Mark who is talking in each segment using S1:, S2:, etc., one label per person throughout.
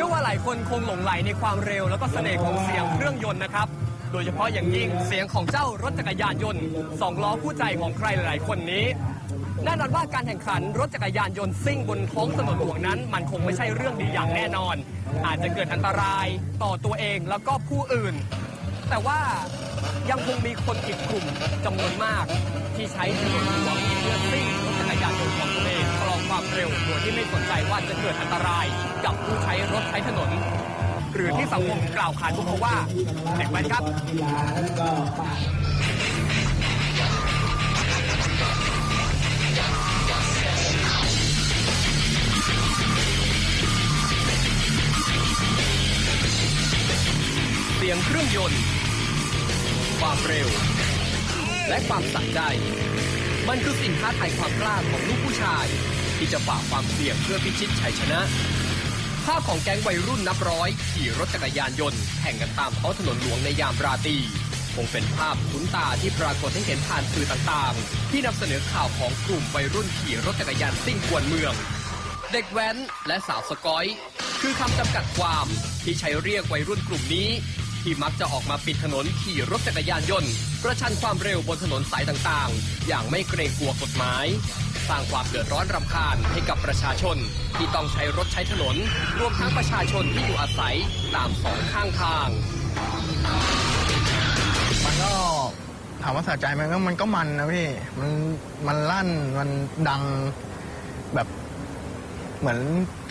S1: แม้ว่าหลายคนคงหลงไหลในความเร็ว แล้วก็เสน่ห์ของเสียงเครื่องยนต์นะครับ โดยเฉพาะอย่างยิ่งเสียงของเจ้ารถจักรยานยนต์สองล้อคู่ใจของใครหลาย ๆ คนนี้แน่นอนว่าการแข่งขันรถจักรยานยนต์ซิ่งบนท้องถนนหลวงนั้น มันคงไม่ใช่เรื่องดีอย่างแน่นอน อาจจะเกิดอันตรายต่อตัวเองแล้วก็ผู้อื่น แต่ว่ายังคงมีคนอีกกลุ่มจำนวนมากที่ใช้ถนนหลวงเพื่อซิ่ง ความเร็วโดยที่ไม่สนใจว่าจะเกิดอันตรายกับผู้ใช้รถใช้ถนน หรือที่สังคมกล่าวขานพวกเขาว่าเด็กแว้นครับเสียงเครื่องยนต์ ความเร็ว และความสัใจ มันคือสิ่งท้าทายความกล้าของลูกผู้ชาย ที่จะฝ่าความเสี่ยงเพื่อพิชิตชัยชนะ ภาพของแก๊งวัยรุ่นนับร้อย ขี่รถจักรยานยนต์แข่งกันตามท้องถนนหลวงในยามราตรีคงเป็นภาพคุ้นตาที่ปรากฏให้เห็นผ่านสื่อต่างๆ ที่นำเสนอข่าวของกลุ่มวัยรุ่นขี่รถจักรยานซิ่งกวนเมือง เด็กแว้นและสาวสกอย คือคำจำกัดความที่ใช้เรียกวัยรุ่นกลุ่มนี้ ที่มักจะออกมาปิดถนนขี่รถจักรยานยนต์ ประชันความเร็วบนถนนสายต่างๆ อย่างไม่เกรงกลัวกฎหมาย สร้างความเดือดร้อนรำคาญให้กับประชาชน ที่ต้องใช้รถใช้ถนน รวมทั้งประชาชนที่อยู่อาศัยตามสองข้างทาง
S2: มันก็ถามว่าสะใจไหมก็มันก็มันนะพี่ มันมันลั่นมันดังแบบเหมือน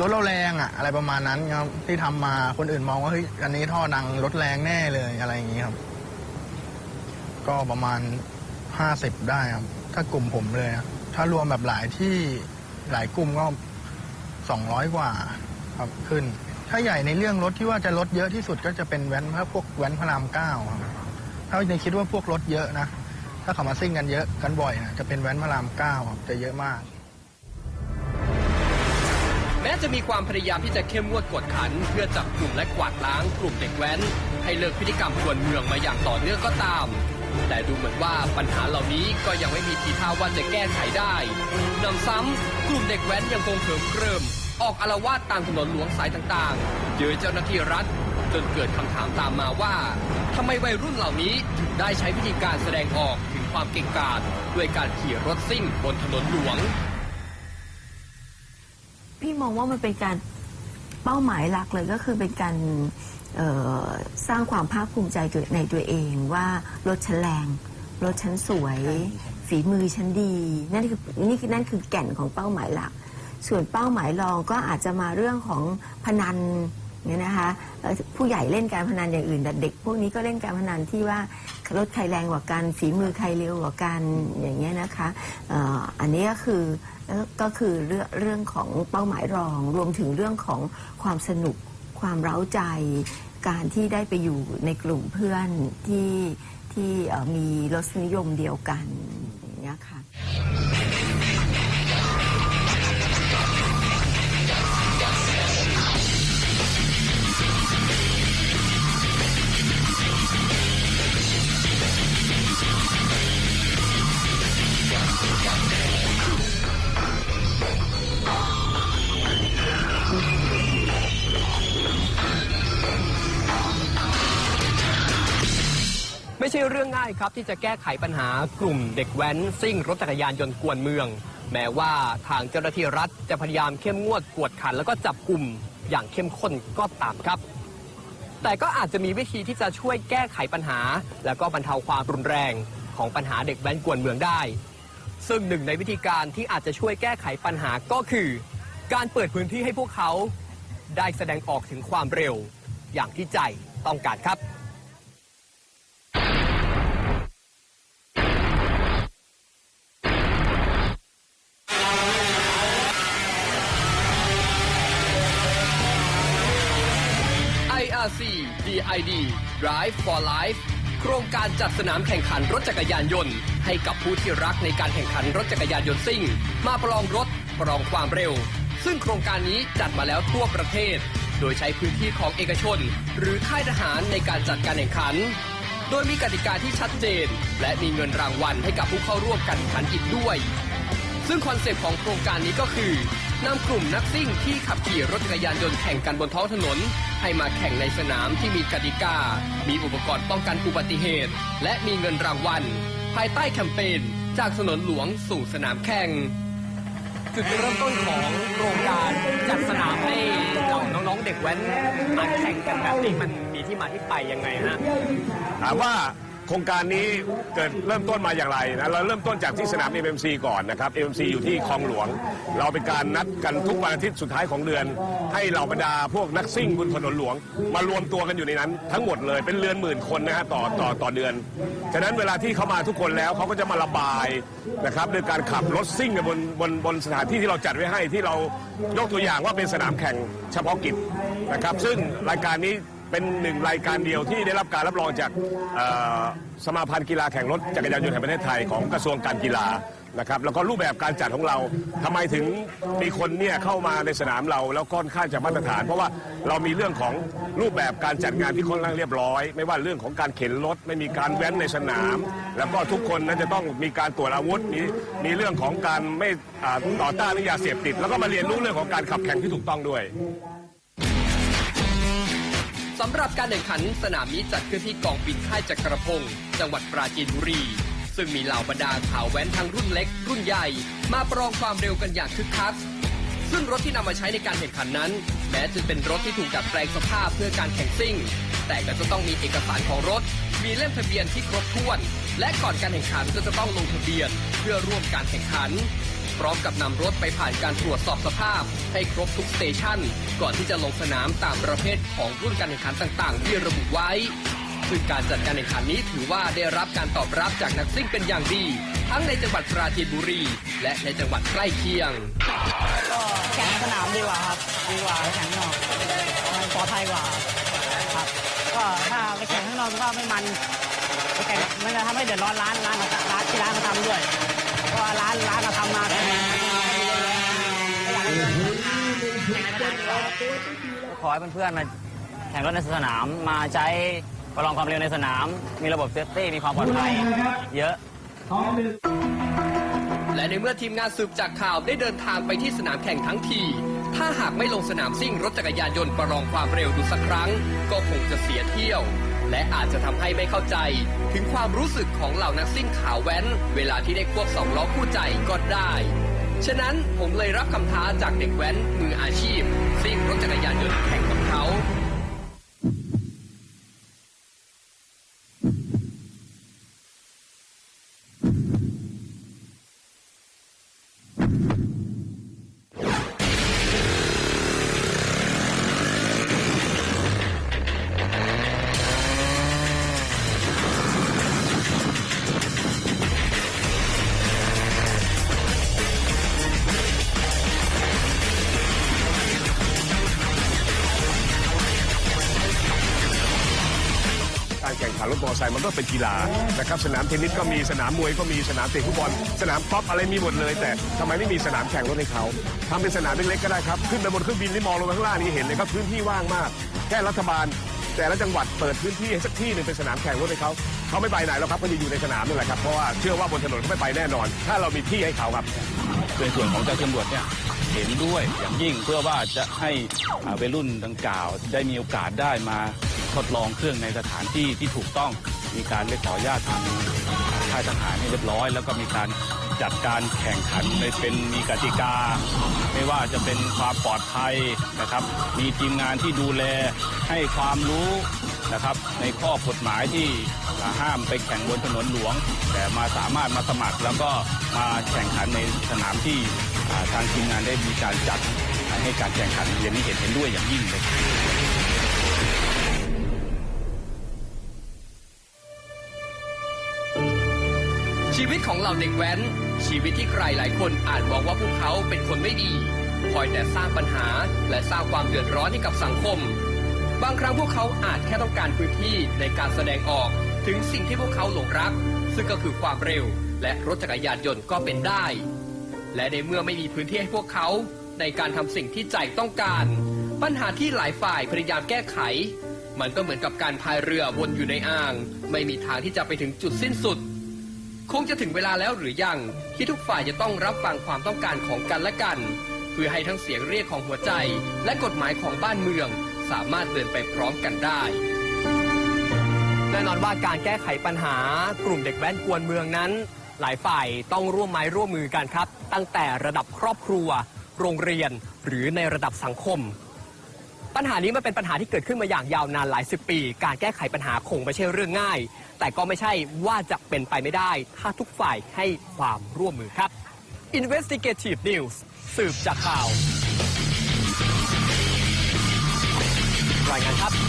S2: รถเราแรงอะอะไรประมาณนั้นครับที่ทำมาคนอื่นมองว่าเฮ้ยอันนี้ท่อดังรถแรงแน่เลยอะไรอย่างนี้ครับ ก็ประมาณห้าสิบได้ครับ ถ้ากลุ่มผมเลยอะ ถ้ารวมแบบหลายที่หลายกลุ่มก็สองร้อยกว่าครับขึ้น ถ้าใหญ่ในเรื่องรถที่ว่าจะรถเยอะที่สุดก็จะเป็นแว้นพวกแว้นพระรามเก้าครับถ้าในคิดว่าพวกรถเยอะนะ ถ้าเขามาซิ่งกันเยอะกันบ่อยนะจะเป็นแว้นพระรามเก้าครับจะเยอะมาก
S1: แม้จะมีความพยายามที่จะเข้มงวดกวดขัน เพื่อจับกลุ่มและกวาดล้างกลุ่มเด็กแว้น ให้เลิกพฤติกรรมกวนเมืองมาอย่างต่อเนื่องก็ตาม แต่ดูเหมือนว่าปัญหาเหล่านี้ก็ยังไม่มีทีท่าว่าจะแก้ไขได้นำซ้ำกลุ่มเด็กแว้นยังคงเถิมเคริม ออกอารวาสตามถนนหลวงสายต่างๆเจอเจ้าหน้าที่รัฐ จนเกิดคำถามตามมาว่าทำไมวัยรุ่นเหล่านี้ถึงได้ใช้วิธีการแสดงออกถึงความเก่งกาจด้วยการขี่รถซิ่งบนถนนหลวง
S3: พี่มองว่ามันเป็นการเป้าหมายหลักเลยก็คือเป็นการ สร้างความภาคภูมิใจตัวในตัวเองว่ารถฉันแรงรถฉันสวย ฝีมือฉันดี นั่นคือนี่คือนั่นคือแก่นของเป้าหมายหลัก ส่วนเป้าหมายรองก็อาจจะมาเรื่องของพนันเนี่ยนะคะเอ่อผู้ใหญ่เล่นการพนันอย่างอื่นแต่เด็ก พวกนี้ก็เล่นการพนันที่ว่ารถใครแรงกว่ากันฝีมือใครเร็วกว่ากันอย่างเงี้ยนะคะเอ่ออันนี้ก็คือเอ่อก็คือเรื่องเรื่องของเป้าหมายรองรวมถึงเรื่องของความสนุก ความเร้าใจ การที่ได้ไปอยู่ในกลุ่มเพื่อนที่ที่มีรสนิยมเดียวกันอย่างเงี้ยค่ะ
S1: ไม่ใช่เรื่องง่ายครับ ที่จะแก้ไขปัญหากลุ่มเด็กแว้นซิ่งรถจักรยานยนต์กวนเมือง แม้ว่าทางเจ้าหน้าที่รัฐจะพยายามเข้มงวดกวดขัน แล้วก็จับกลุ่มอย่างเข้มข้นก็ตามครับ แต่ก็อาจจะมีวิธีที่จะช่วยแก้ไขปัญหา แล้วก็บรรเทาความรุนแรงของปัญหาเด็กแว้นกวนเมืองได้ ซึ่งหนึ่งในวิธีการที่อาจจะช่วยแก้ไขปัญหาก็คือ การเปิดพื้นที่ให้พวกเขา ได้แสดงออกถึงความเร็วอย่างที่ใจต้องการครับ DID Drive for Life โครงการจัดสนามแข่งขันรถจักรยานยนต์ ให้กับผู้ที่รักในการแข่งขันรถจักรยานยนต์ซิ่ง มาประลองรถประลองความเร็ว ซึ่งโครงการนี้จัดมาแล้วทั่วประเทศ โดยใช้พื้นที่ของเอกชน หรือค่ายทหารในการจัดการแข่งขัน โดยมีกติกาที่ชัดเจน และมีเงินรางวัลให้กับผู้เข้าร่วมการแข่งขันอีกด้วย ซึ่งคอนเซปต์ของโครงการนี้ก็คือ นำกลุ่มนักซิ่งที่ขับขี่รถจักรยานยนต์แข่งกันบนท้องถนน ให้มาแข่งในสนามที่มีกติกา มีอุปกรณ์ป้องกันอุบัติเหตุ และมีเงินรางวัล ภายใต้แคมเปญจากถนนหลวงสู่สนามแข่งจุดเริ่มต้นของโครงการจัดสนามให้เหล่าน้องๆเด็กแว้นมาแข่งกันแบบนี้มันมีที่มาที่ไปยังไงฮะ
S4: ถามว่า โครงการนี้เกิดเริ่มต้นมาอย่างไรนะเราเริ่มต้นจากที่สนาม MMC ก่อนนะครับ MMC อยู่ที่คลองหลวง เราเป็นการนัดกันทุกวันอาทิตย์สุดท้ายของเดือน ให้เหล่าบรรดาพวกนักซิ่งบนถนนหลวง มารวมตัวกันอยู่ในนั้น ทั้งหมดเลยเป็นเรือนหมื่นคนนะฮะต่อต่อต่อเดือน ฉะนั้นเวลาที่เขามาทุกคนแล้วเขาก็จะมาระบายนะครับโดยการขับรถซิ่งกันบนบนบนสถานที่ที่เราจัดไว้ให้ที่เรายกตัวอย่างว่าเป็นสนามแข่งเฉพาะกิจนะครับซึ่งรายการนี้ เป็นหนึ่งรายการเดียวที่ได้รับการรับรองจากสมาพันธ์กีฬาแข่งรถจักรยานยนต์แห่งประเทศไทยของกระทรวงการกีฬานะครับแล้วก็รูปแบบการจัดของเราทำไมถึงมีคนเนี่ยเข้ามาในสนามเราแล้วค่อนข้างจะมาตรฐาน เพราะว่าเรามีเรื่องของรูปแบบการจัดงานที่ค่อนข้างเรียบร้อย ไม่ว่าเรื่องของการเข็นรถไม่มีการแว้นในสนาม แล้วก็ทุกคนนั้นจะต้องมีการตรวจอาวุธมีมีเรื่องของการไม่ต่อต้านเรื่องยาเสพติด แล้วก็มาเรียนรู้เรื่องของการขับแข่งที่ถูกต้องด้วย
S1: สำหรับการแข่งขันสนามนี้จัดขึ้นที่กองบินค่ายจักรพงศ์จังหวัดปราจีนบุรี ซึ่งมีเหล่าบรรดาข่าวแว้นทั้งรุ่นเล็ก รุ่นใหญ่ มาประลองความเร็วกันอย่างคึกคักซึ่งรถที่นำมาใช้ในการแข่งขันนั้น แม้จะเป็นรถที่ถูกดัดแปลงสภาพเพื่อการแข่งซิ่ง แต่ก็จะต้องมีเอกสารของรถ มีเล่มทะเบียนที่ครบถ้วน และก่อนการแข่งขันก็จะต้องลงทะเบียน เพื่อร่วมการแข่งขัน พร้อมกับนำรถไปผ่านการตรวจสอบสภาพ ให้ครบทุกสเตชันก่อนที่จะลงสนามตามประเภทของรุ่นการแข่งขันต่างๆ ที่ระบุไว้ ซึ่งการจัดการแข่งขันนี้ถือว่าได้รับการตอบรับจากนักซิ่งเป็นอย่างดี ทั้งในจังหวัดปราจีนบุรี และในจังหวัดใกล้เคียง
S5: ก็แข่งสนามดีกว่าครับดีกว่าแข่งนอกมันปลอดภัยกว่าครับก็ถ้าไปแข่งข้างนอกก็ไม่มันไปแข่งมันจะทำให้เดือดร้อนร้านร้านร้านที่ร้านเขาทำด้วย ร้านร้านเขาทำมาแข่งไม่อให้เกินแข่งในสนามดีกว่าขอให้เพื่อนๆมาแข่งรถในสนามมาใช้ประลองความเร็วในสนาม มีระบบเซฟตี้มีความปลอดภัยเยอะ
S1: และในเมื่อทีมงานสืบจากข่าวได้เดินทางไปที่สนามแข่งทั้งที ถ้าหากไม่ลงสนามซิ่งรถจักรยานยนต์ประลองความเร็วดูสักครั้ง ก็คงจะเสียเที่ยว และอาจจะทำให้ไม่เข้าใจ ถึงความรู้สึกของเหล่านักซิ่งขาวแว้น เวลาที่ได้ควบสองล้อคู่ใจก็ได้ ฉะนั้นผมเลยรับคำท้าจากเด็กแว้นมืออาชีพ ซิ่งรถจักรยานยนต์แข่งกับเขา
S4: การแข่งขันรถมอเตอร์ไซค์มันก็เป็นกีฬานะครับสนามเทนนิสก็มีสนามมวยก็มีสนามเตะฟุตบอลสนามกอล์ฟอะไรมีหมดเลย แต่ทำไมไม่มีสนามแข่งรถให้เขาทำเป็นสนามเล็กๆก็ได้ครับขึ้นไปบนเครื่องบินที่มองลงไปข้างล่างนี่เห็นเลยครับพื้นที่ว่างมากแค่รัฐบาล แต่ละจังหวัดเปิดพื้นที่ให้สักที่หนึ่งเป็นสนามแข่งรถให้เขาเขาไม่ไปไหนแล้วครับเขาจะอยู่ในสนามนี่แหละครับเพราะว่าเชื่อว่าบนถนนเขาไม่ไปแน่นอน ถ้าเรามีที่ให้เขาครับ
S6: ในส่วนของเจ้าตำรวจเนี่ย เห็นด้วยอย่างยิ่งเพื่อว่าจะให้อ่าวัยรุ่นดังกล่าว ได้มีโอกาสได้มาทดลองเครื่องในสถานที่ที่ถูกต้องมีการไปขออนุญาตทางค่ายทหารให้เรียบร้อย แล้วก็มีการ จัดการแข่งขันในเป็นมีกติกา ไม่ว่าจะเป็นความปลอดภัยนะครับ มีทีมงานที่ดูแลให้ความรู้นะครับ ในข้อกฎหมายที่ห้ามไปแข่งบนถนนหลวง แต่มาสามารถมาสมัครแล้วก็มาแข่งขันในสนามที่ทางทีมงานได้มีการจัดให้การแข่งขันอย่างนี้เห็นเห็นด้วยอย่างยิ่งเลย
S1: ชีวิตของเหล่าเด็กแว้น ชีวิตที่ใครหลายคนอาจมองว่าพวกเขาเป็นคนไม่ดี คอยแต่สร้างปัญหาและสร้างความเดือดร้อนให้กับสังคม บางครั้งพวกเขาอาจแค่ต้องการพื้นที่ในการแสดงออกถึงสิ่งที่พวกเขาหลงรัก ซึ่งก็คือความเร็ว และรถจักรยานยนต์ก็เป็นได้ และในเมื่อไม่มีพื้นที่ให้พวกเขาในการทำสิ่งที่ใจต้องการ ปัญหาที่หลายฝ่ายพยายามแก้ไข มันก็เหมือนกับการพายเรือวนอยู่ในอ่าง ไม่มีทางที่จะไปถึงจุดสิ้นสุด คงจะถึงเวลาแล้วหรือยังที่ทุกฝ่ายจะต้องรับฟังความต้องการของกันและกัน เพื่
S7: อให้ทั้งเสียงเรียกของหัวใจ และกฎหมายของบ้านเมือง สามารถเดินไปพร้อมกันได้
S1: แน่นอนว่าการแก้ไขปัญหากลุ่มเด็กแว้นกวนเมืองนั้น หลายฝ่ายต้องร่วมไม้ร่วมมือกันครับ ตั้งแต่ระดับครอบครัว โรงเรียน หรือในระดับสังคม ปัญหานี้มันเป็นปัญหาที่เกิดขึ้นมาอย่างยาวนานหลายสิบปี การแก้ไขปัญหาคงไม่ใช่เรื่องง่าย แต่ก็ไม่ใช่ว่าจะเป็นไปไม่ได้ ถ้าทุกฝ่ายให้ความร่วมมือครับ Investigative News สืบจากข่าวรายงานครับ